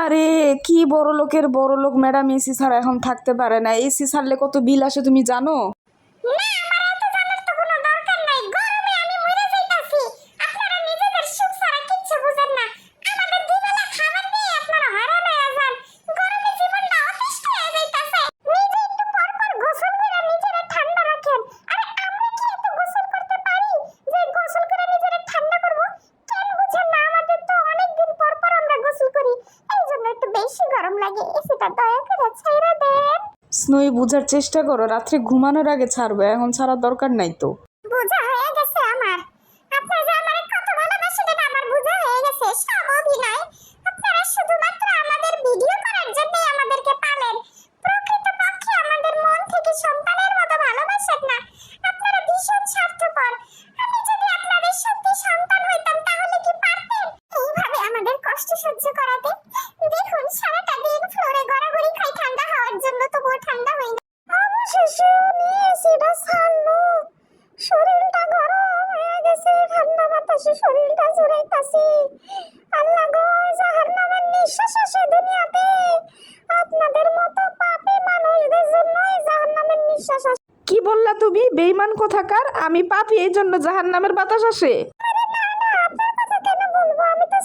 আরে কি বড় লোকের বড় লোক ম্যাডাম এসি ছাড়া এখন থাকতে পারে না। এসি ছাড়লে কত বিল আসে তুমি জানো? লাগে, এসিটা দয়া করে ছাইরা দেন। স্নোই, বুঝার চেষ্টা করো, রাত্রে ঘুমানোর আগে ছাড়বে, এখন ছাড়ার দরকার নাই তো। ঠান্ডা বাতাসে শরীরটা জুড়াইতাছে আল্লাহ গো জাহান্নামের নিঃশ্বাস আসে দুনিয়াতে। আপনাদের মতো পাপী মানুষদের জন্যই জাহান্নামের নিঃশ্বাস আসে। কি বললা তুমি? বেইমান কোথাকার? আমি পাপি এই জন্য জাহান নামের বাতাস আসে। আরে না না আপনার কথা কেন বলব? আমি তো